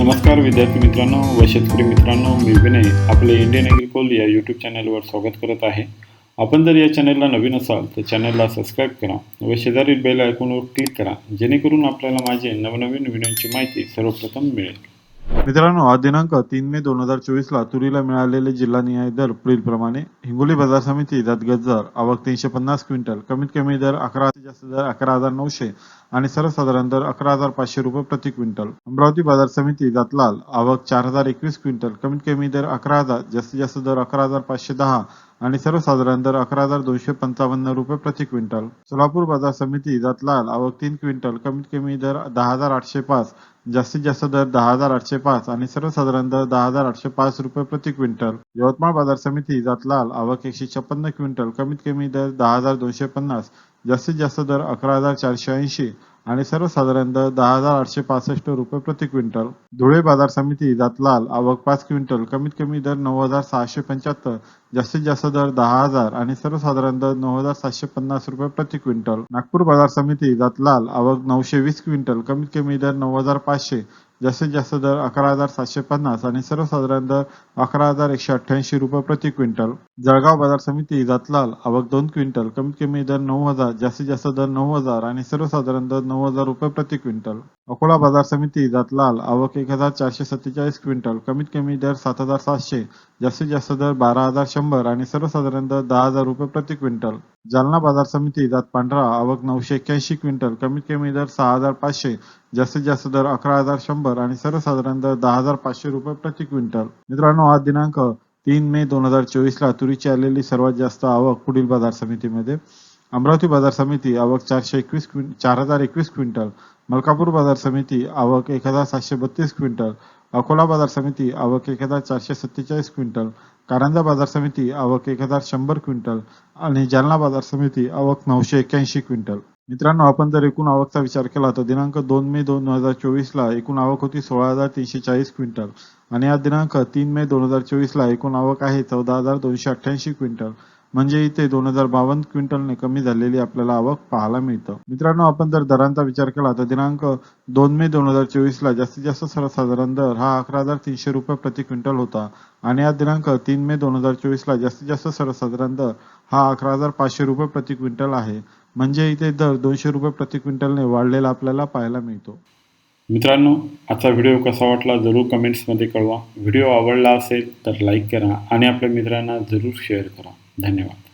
नमस्कार विद्यार्थी मित्रांनो व शेतकरी मित्रांनो मी विनय आपले इंडियन ॲग्रिकोल या यूट्यूब चॅनलवर स्वागत करत आहे. आपण जर या चॅनलला नवीन असाल तर चॅनलला सबस्क्राईब करा व शेजारील बेल आयकॉनवर क्लिक करा जेणेकरून आपल्याला माझे नवनवीन व्हिडिओची माहिती सर्वप्रथम मिळेल. मित्रांनो आज दिनांक तीन मे दोन हजार चोवीस ला तुरीला मिळालेले जिल्हानिहाय दर पुढीलप्रमाणे हिंगोली बाजार समिती जातगत दर आवक तीनशे पन्नास क्विंटल कमीत कमी दर अकरा ते जास्त दर अकरा हजार नऊशे आणि सर्वसाधारण दर अकरा हजार पाचशे रुपये प्रति क्विंटल. अमरावती बाजार समिती जातलाल आवक चार हजार एकवीस क्विंटल. कमीत कमी दर अकरा हजार जास्तीत जास्त दर अकरा हजार पाचशे दहा आणि सर्वसाधारण दर अकरा हजार दोनशे पंचावन्न रुपये प्रति क्विंटल. सोलापूर बाजार समिती जातलाल आवक तीन क्विंटल. कमीत कमी दर दहा हजार आठशे पाच जास्तीत जास्त दर दहा हजार आठशे पाच आणि सर्वसाधारण दर दहा हजार आठशे पाच रुपये प्रति क्विंटल. यवतमाळ बाजार समिती जातलाल आवक एकशे छप्पन्न क्विंटल कमीत कमी दर दहा हजार दोनशे पन्नास जास्तीत जास्त दर अकरा हजार चारशे ऐंशी आणि सर्वसाधारण दर दहा हजार आठशे पासष्ट रुपये प्रति क्विंटल. धुळे बाजार समिती जातलाल आवक पाच क्विंटल कमीत कमी दर नऊ हजार सहाशे पंच्याहत्तर जास्तीत जास्त दर दहा हजार आणि सर्वसाधारण दर नऊ हजार सातशे पन्नास रुपये प्रति क्विंटल. नागपूर बाजार समिती जातलाल आवक नऊशे वीस क्विंटल कमीत कमी दर नऊ हजार पाचशे जास्तीत जास्त दर अकरा हजार सातशे पन्नास आणि सर्वसाधारण दर अकरा हजार एकशे अठ्ठ्याऐंशी रुपये प्रति क्विंटल. जळगाव बाजार समिती जातलाल आवक दोन क्विंटल कमीत कमी दर नऊ हजार जास्तीत जास्त दर नऊ हजार आणि सर्वसाधारण दर नऊ हजार रुपये प्रति क्विंटल. अकोला बाजार समिती जातलाल आवक एक हजार चारशे सत्तेचाळीस क्विंटल कमीत कमी दर सात हजार सातशे जास्तीत जास्त दर बारा हजार शंभर आणि सर्वसाधारण दर दहा हजार रुपये प्रति क्विंटल. जालना बाजार समिती जात पांढरा आवक नऊशे एक्क्याऐंशी क्विंटल कमीत कमी दर सहा हजार पाचशे जास्तीत जास्त दर अकरा हजार शंभर आणि सर्वसाधारण दर दहा हजार पाचशे रुपये प्रति क्विंटल. मित्रांनो आज दिनांक तीन मे दोन हजार चोवीस ला तुरीची आलेली सर्वात जास्त आवक पुढील बाजार समितीमध्ये अमरावती बाजार समिती आवक चारशे एकवीस क्विं चार हजार एकवीस क्विंटल. मलकापूर बाजार समिती आवक एक हजार सातशे बत्तीस क्विंटल. अकोला बाजार समिती आवक एक हजार चारशे सत्तेचाळीस क्विंटल. कारंजा बाजार समिती आवक एक हजार शंभर क्विंटल आणि जालना बाजार समिती आवक नऊशे एक्क्याऐंशी क्विंटल. मित्रांनो आपण जर एकूण आवकचा विचार केला तर दिनांक दोन मे दोन हजार चोवीसला एकूण आवक होती सोळा हजार तीनशे चाळीस क्विंटल आणि आज दिनांक तीन मे दोन हजार चोवीसला एकूण आवक आहे चौदा हजार दोनशे अठ्ठ्याऐंशी क्विंटल. म्हणजे इथे दोन हजार बावन्न क्विंटलने कमी झालेली आपल्याला आवक पाहायला मिळतं. मित्रांनो आपण जर दरांचा विचार केला तर दिनांक दोन मे दोन हजार चोवीस ला जास्तीत जास्त सर्वसाधारण दर हा अकरा हजार तीनशे रुपये प्रति क्विंटल होता. आणि आज दिनांक तीन मे दोन हजार चोवीस ला जास्तीत जास्त सर्वसाधारण दर हा अकरा हजार पाचशे रुपये प्रति क्विंटल आहे. म्हणजे इथे दर दोनशे रुपये प्रति क्विंटलने वाढलेला आपल्याला पाहायला मिळतो. मित्रांनो आजचा व्हिडिओ कसा वाटला जरूर कमेंट्समध्ये कळवा. व्हिडिओ आवडला असेल तर लाईक करा आणि आपल्या मित्रांना जरूर शेअर करा. धन्यवाद.